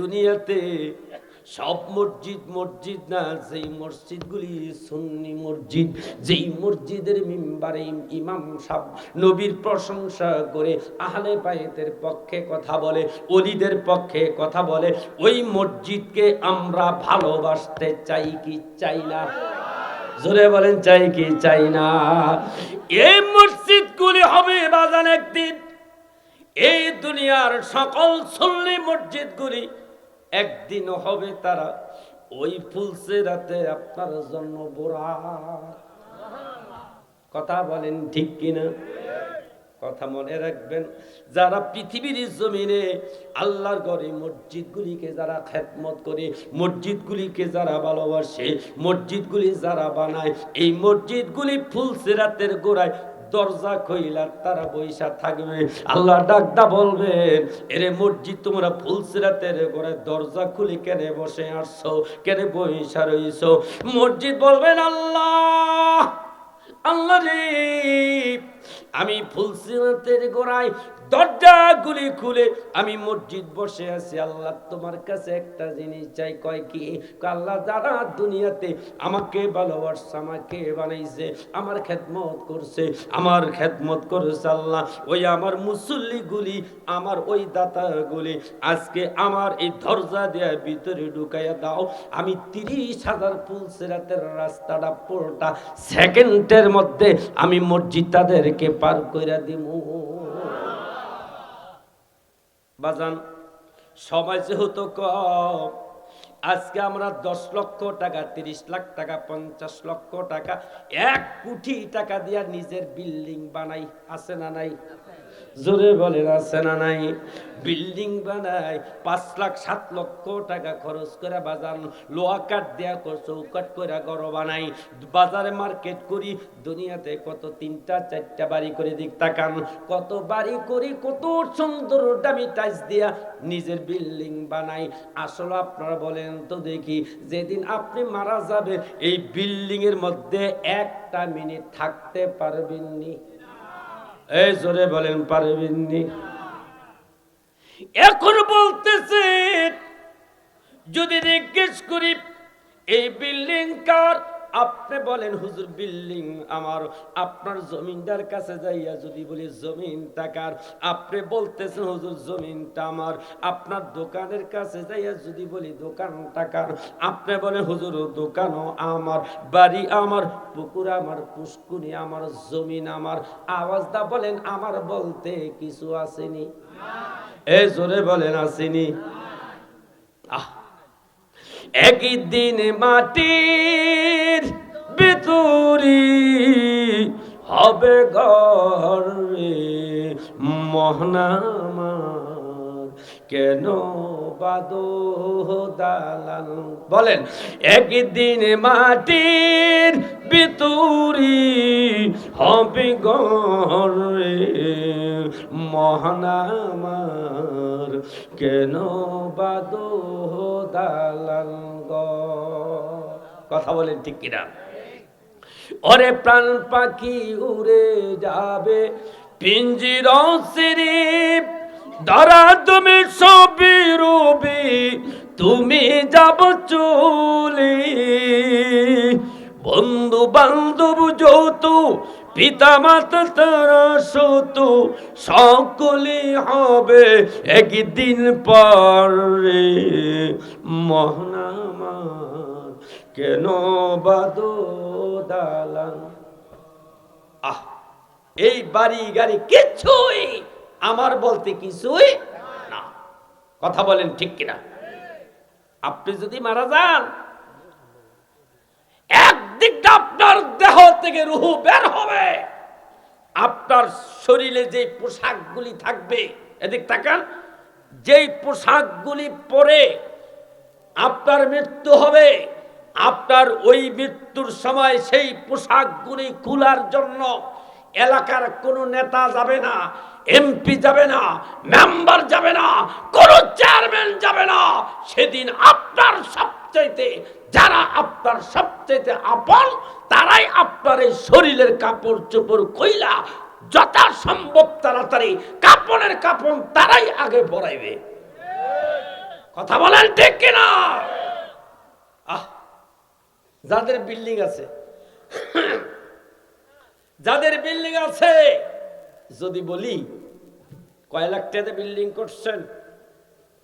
দুনিয়াতে সব মসজিদ মসজিদ না, যেই মসজিদগুলি সুন্নি মসজিদ, যেই মসজিদের মিম্বারে ইমাম সাহ নবীর প্রশংসা করে আহলে বাইতের পক্ষে কথা বলে অলিদের পক্ষে কথা বলে, ওই মসজিদকে আমরা ভালোবাসতে চাই কি চাই না? জোরে বলেন, চাই কি চাই না? এই মসজিদগুলি হবে বাজান একদিন। এই দুনিয়ার সকল সুন্নি মসজিদগুলি একদিন হবে তারা ওই ফুলসে রাতে আপনার জন্য বোরা। কথা বলেন ঠিক কিনা? কথা মনে রাখবেন, যারা পৃথিবীর জমিনে আল্লাহর ঘরে মসজিদগুলিকে যারা খেদমত করে, মসজিদগুলিকে যারা ভালোবাসে, মসজিদগুলি যারা বানায়, এই মসজিদগুলি ফুলসেরাতের গোড়ায় দরজা খইলার তারা বৈশা থাকবে। আল্লাহ ডাকদা বলবেন এরে মসজিদ, তোমরা ফুলসিরাতের করে দরজা খুলি কেনে বসে আসছো, কেনে বৈশা রইছো? মসজিদ বলবেন, আল্লাহ আল্লাহ রে আমি ফুলসিরাতের গোড়ায় দরজাগুলি খুলে আমি মসজিদ বসে আছি। আল্লাহ তোমার কাছে একটা জিনিস চাই, কয় কি? আল্লাহ যারা দুনিয়াতে আমাকে ভালোবাসছে, আমাকে বানাইছে, আমার খেদমত করছে, আমার খেদমত করছে আল্লাহ, ওই আমার মুসল্লিগুলি, আমার ওই দাতাগুলি, আজকে আমার এই দরজা দেওয়ার ভিতরে ঢুকাইয়া দাও। আমি তিরিশ হাজার ফুলসিরাতের রাস্তাটা পুরোটা সেকেন্ডের মধ্যে আমি মসজিদ তাদেরকে পার কইরা দিব বাজান, সবাই যেহেতু কম, আজকে আমরা দশ লক্ষ টাকা, তিরিশ লাখ টাকা, পঞ্চাশ লক্ষ টাকা, এক কোটি টাকা দিয়া নিজের বিল্ডিং বানাই, আছে না নাই? জোরে বলেন, আছে না নাই? বিল্ডিং বানাই পাঁচ লাখ, সাত লক্ষ টাকা খরচ করে বাজার লোহা কাঠ দেয়া চৌকাট করে ঘর বানাই, বাজারে মার্কেট করি, দুনিয়াতে কত তিনটা, চারটা বাড়ি করে, দিক তাকান, কত বাড়ি করি, কত সুন্দর দামি টাইস দিয়া নিজের বিল্ডিং বানাই। আসলে আপনারা বলেন তো দেখি, যেদিন আপনি মারা যাবেন, এই বিল্ডিং এর মধ্যে একটা মিনিট থাকতে পারবেননি। এই জোরে বলেন পারবেননি। এখন বলতেছে যদি জিজ্ঞেস করি এই বিল্ডিং কার? আপনি বলেন, হুজুর, বিল্ডিং আমার, আপনার জমিনদার কাছে যাইয়া যদি বলি, জমিন টাকার আপনি বলতেছেন, হুজুর, জমিনটা আমার, আপনার দোকানের কাছে যাইয়া যদি বলি দোকান টাকার আপনি বলেন, হুজুর, দোকানও আমার, বাড়ি আমার, পুকুর আমার, পুষ্কুনি আমার, জমিন আমার। আওয়াজটা বলেন, আমার বলতে কিছু আসেনি? এ জোরে বলেন, আসেনি। আহ! একদিন মাটির বিতুরি হবে ঘর মহনামা। কেন দালাল। বলেন, একদিন মাটির ভিতরি হবে ঘরে মহানামার কেন বাদো দালাল? কথা বলেন ঠিক কিনা? ওরে প্রাণ পাখি উড়ে যাবে, পিঞ্জির সিরিপ ধরা তুমি সবই রবি তুমি যাব চলে। বন্ধু বান্ধব যৌত পিতা মাতা তারা সত, সকলে হবে একদিন পরে। মহনামার কেন বাদো আহ, এই বাড়ি গাড়ি কিছুই আমার বলতে কিছুই না। কথা বলেন ঠিক কিনা? আপনি যদি মারা যান একদিকটা আপনার দেহ থেকে রুহু বের হবে। আপনার শরীরে যে পোশাকগুলি থাকবে, এদিক তাকান, যেই পোশাকগুলি পরে আপনার মৃত্যু হবে, আপনার ওই মৃত্যুর সময় সেই পোশাকগুলি খোলার জন্য এলাকার কোনো নেতা যাবে না। এমপি যাবে না মেম্বার যাবে না, কোনো চেয়ারম্যান যাবে না। সেদিন আপনার সবচাইতে, যারা আপনার সবচাইতে আপন, তারাই আপনার এই শরীরের কাপড় চোপড় কইলা যথাসম্ভব তাড়াতাড়ি কাপড়ের কাপড় তারাই আগে পরাইবে। কথা বলেন ঠিক কিনা? আহ, যাদের বিল্ডিং আছে, যাদের বিল্ডিং আছে, যদি বলি কয় লাখ বিল্ডিং করছেন?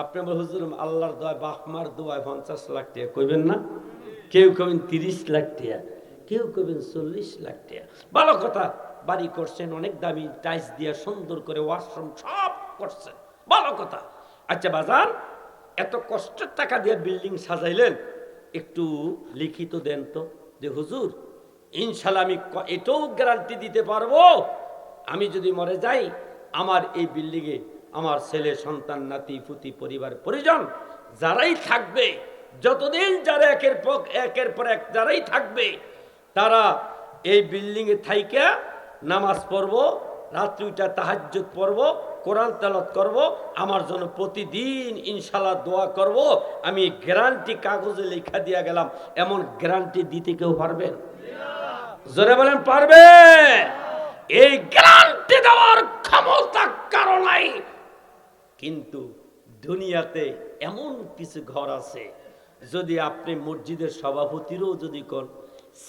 আপনি বল, হুজুর, আল্লাহর দোয়ায় বাহমার দোয়ায় পঞ্চাশ লাখ টাকা। কইবেন না? কেউ কবেন তিরিশ লাখ টাকা, কেউ কবেন চল্লিশ লাখ টাকা। ভালো কথা, বাড়ি করছেন, অনেক দামি টাইস দিয়ে সুন্দর করে ওয়াশরুম সব করছেন। ভালো কথা। আচ্ছা বাজার, এত কষ্টের টাকা দিয়ে বিল্ডিং সাজাইলেন, একটু লিখিত দেন তো, যে, হুজুর, ইনশাল্লাহ আমি এটাও গ্যারান্টি দিতে পারব। আমি যদি মরে যাই আমার এই বিল্ডিংয়ে আমার ছেলে, সন্তান, নাতি, পুতি, পরিবার, পরিজন যারাই থাকবে, যতদিন যারা একের পর একের পর এক যারাই থাকবে, তারা এই বিল্ডিংয়ে থাইকা নামাজ পড়ব রাত্রিটা তাহাজ্জুদ পড়ব, কোরআন তেলত করব, আমার জন্য প্রতিদিন ইনশাল্লাহ দোয়া করব। আমি গ্যারান্টি কাগজে লেখা দিয়া গেলাম, এমন গ্যারান্টি দিতে কেউ পারবেন জোরে বলেন, পারবে? এই গ্যারান্টি দেওয়ার ক্ষমতা কারও নাই। কিন্তু দুনিয়াতে এমন কিছু ঘর আছে, যদি আপনি মসজিদের সভাপতিরও যদি কোন,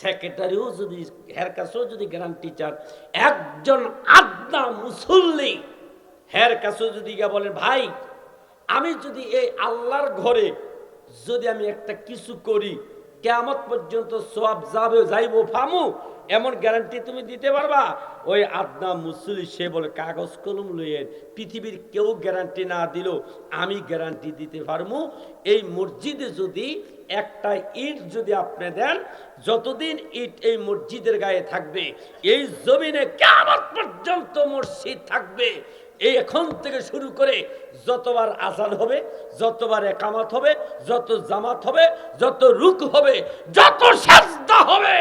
সেক্রেটারিও যদি, হের কাছেও যদি গ্যারান্টি চান, একজন আদনা মুসল্লি হের কাছেও যদি গিয়ে বলেন, ভাই, আমি যদি এই আল্লাহর ঘরে যদি আমি একটা কিছু করি কেমত পর্যন্ত সব যাবে, যাইবো, ফামু এমন গ্যারান্টি তুমি দিতে পারবা? ওই আদনা মুসলি, সে বলে, কাগজ, কলম লইয়ে পৃথিবীর কেউ গ্যারান্টি না দিল আমি গ্যারান্টি দিতে পারব। এই মসজিদে যদি একটা ইট যদি আপনি দেন, যতদিন ইট এই মসজিদের গায়ে থাকবে, এই জমিনে কেমন পর্যন্ত মসজিদ থাকবে। এই এখন থেকে শুরু করে যতবার আজান হবে, যতবার একামাত হবে, যত জামাত হবে, যত রুক হবে, যত সেজদা হবে,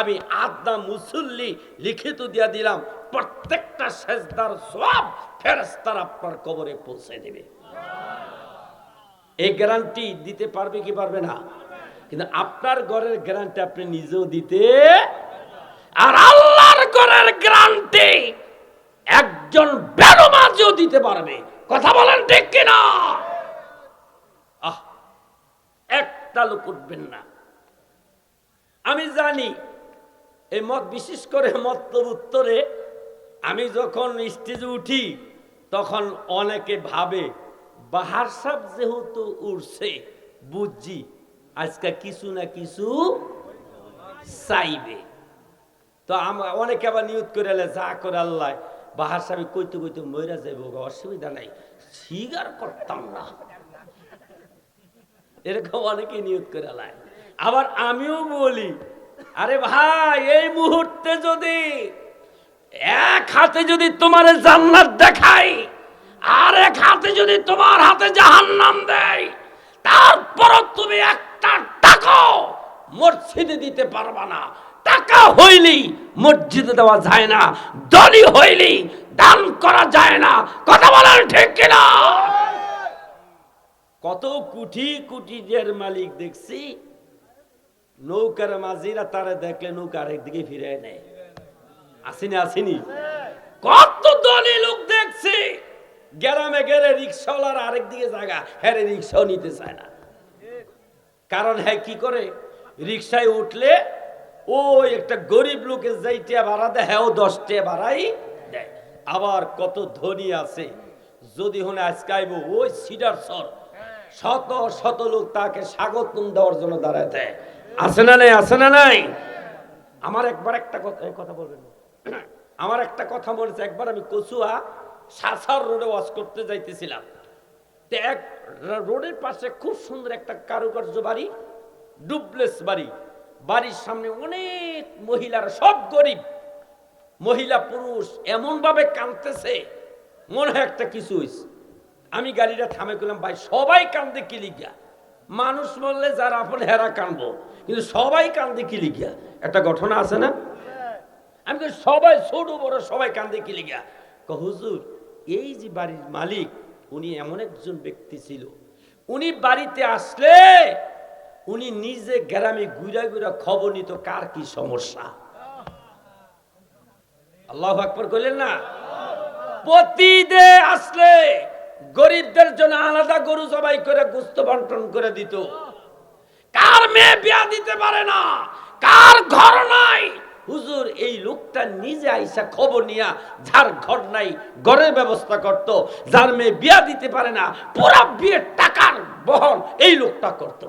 আমি আদনা মুসল্লি লিখিত দিয়া দিলাম, প্রত্যেকটা সেজদার সব ফেরস্তার আপনার কবরে পৌঁছে দেবে। এই গ্যারান্টি দিতে পারবে কি পারবে না? কিন্তু আপনার ঘরের গ্যারান্টি আপনি নিজেও দিতে আর আল্লাহর ঘরের গ্যারান্টি একজন বেরোমাজিও দিতে পারবে। কথা বলেন ঠিক কিনা? আহ, একটা লোক উঠবেন না। আমি জানি এই মত বিশেষ করে মত উত্তরে আমি যখন স্টেজে উঠি, তখন অনেকে ভাবে বাহার সাহ যেহেতু উড়ছে, বুঝছি, আজকে কিছু না কিছু চাইবে। তো আমার অনেকে আবার নিয়ত করে যা করে আল্লাহ, বাহার সাহেব কইতে কইতে ময়রা যাইব অসুবিধা নাই স্বীকার করতাম না। এরকম অনেকে নিয়ত করে আলায় আবার আমিও বলি, আরে ভাই, এই মুহূর্তে যদি এক হাতে যদি তোমার জান্নাত দেখাই আর এক হাতে যদি তোমার হাতে জাহান্নাম দেয় তারপর তুমি একটা টাকাও মসজিদে দিতে পারবা না। টাকা হইলি মসজিদে দেওয়া যায় না, দলি হইলি দান করা যায় না। কথা বলার ঠিক কিনা? কত কোটি কোটিদের মালিক দেখছি, নৌকার মাঝিরা তারা দেখলে নৌকা আরেক দিকে ফিরে নেয়। আসেনি আসেনি। কত দলে লোক দেখছি গ্রামে গেলে রিক্সাওয়ালার আরেক দিকে জায়গা হ্যাঁ রিক্সাও নিতে চায় না। কারণ হ্যাঁ কি করে? রিক্সায় উঠলে ও একটা গরিব লোকের যাইতে ভাড়া দেয় হ্যাঁ ও দশটে ভাড়াই দেয়। আবার কত ধনী আছে, যদি হনে আজকে আইব, ওই সিডার সর। শত শত লোক তাকে স্বাগত দেওয়ার জন্য দাঁড়ায় দেয়। আছে না নাই? আছে না নাই? আমার একবার একটা কথা কথা বলবেন আমার একটা কথা বলেছে, একবার আমি কচুয়া সাসার রোডে ওয়াশ করতে যাইতেছিলাম। এক রোডের পাশে খুব সুন্দর একটা কারুকার্য বাড়ি ডুপ্লেস বাড়ি। বাড়ির সামনে অনেক মহিলারা সব গরিব। মহিলা পুরুষ এমনভাবে কাঁদতেছে মনে হয় একটা কিছু হয়েছে আমি গাড়িটা থামে করলাম ভাই সবাই কান্দে কি লিখিয়া মানুষ বললে যারা আপন হেরা কানবো। কিন্তু সবাই কান্দে লিখিয়া একটা ঘটনা আছে না? আমি সবাই ছোট বড় সবাই কান্দে কি লিখিয়া ক, হুজুর এই যে বাড়ির মালিক, উনি এমন একজন ব্যক্তি ছিল। উনি বাড়িতে আসলে উনি নিজে গ্রামে ঘুরা ঘুরা খবর নিত, কার কি সমস্যা। আল্লাহ আকবর করলেন না? প্রতিদে আসলে গরিবদের জন্য আলাদা গরু জবাই করে গুস্ত বন্টন করে দিত। কার মেয়ে বিয়া দিতে পারে না? কার ঘর নাই? হুজুর, এই লোকটা নিজে আইসা খবর নিয়া যার ঘর নাই, ঘরের ব্যবস্থা করত। যার মেয়ে বিয়া দিতে পারে না, পুরা বিয়ের টাকার বহন এই লোকটা করত।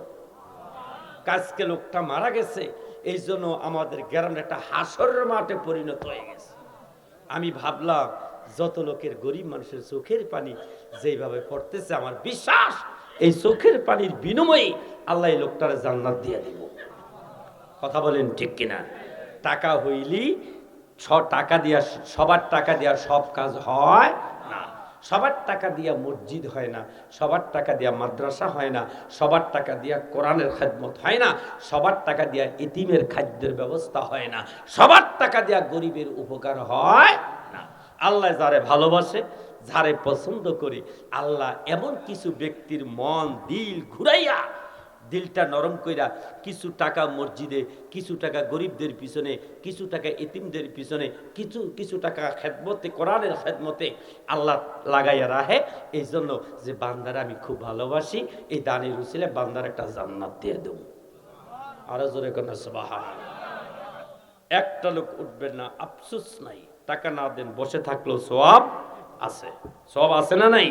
কাজকে লোকটা মারা গেছে এই জন্য আমাদের গ্রামে একটা হাসরের মাঠে পরিণত হয়ে গেছে। আমি ভাবলাম, যত লোকের গরিব মানুষের চোখের পানি যেভাবে পড়তেছে, আমার বিশ্বাস এই চোখের পানির বিনিময়ে আল্লাহ লোকটারে জান্নাত দিয়ে দিব। কথা বলেন ঠিক কিনা? টাকা হইলি ছ টাকা দিয়া, সবার টাকা দিয়া সব কাজ হয় না। সবার টাকা দিয়া মসজিদ হয় না, সবার টাকা দিয়া মাদ্রাসা হয় না, সবার টাকা দিয়া কোরআনের খাদমত হয় না, সবার টাকা দিয়া এতিমের খাদ্যের ব্যবস্থা হয় না, সবার টাকা দিয়া গরিবের উপকার হয় না। আল্লাহ যারে ভালোবাসে, যারে পছন্দ করে, আল্লাহ এমন কিছু ব্যক্তির মন, দিল ঘুরাইয়া দিলটা নরম কইরা কিছু টাকা মসজিদে, কিছু টাকা গরিবদের পিছনে, কিছু টাকা এতিমদের পিছনে, কিছু কিছু টাকা খেদমতে, কোরআনের খেদমতে আল্লাহ লাগাইয়া রাখে। এই জন্য যে বান্দারা আমি খুব ভালোবাসি, এই দানের উচিলে বান্দার একটা জান্নাত দিয়ে দেব। আরও জোরে কোন সবাহান একটা লোক উঠবেন না, আফসোস নাই। টাকা না দেন, বসে থাকলেও সব আছে। সব আছে না নাই?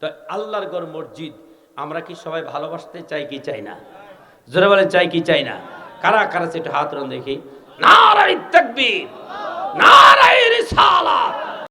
তো আল্লাহর গড় মসজিদ আমরা কি সবাই ভালোবাসতে চাই কি চাই না? জোরে বলে চাই কি চাই না? কারা কারা সেটা হাত রন দেখি। নারাই তাকবীর নারাই রিসালাত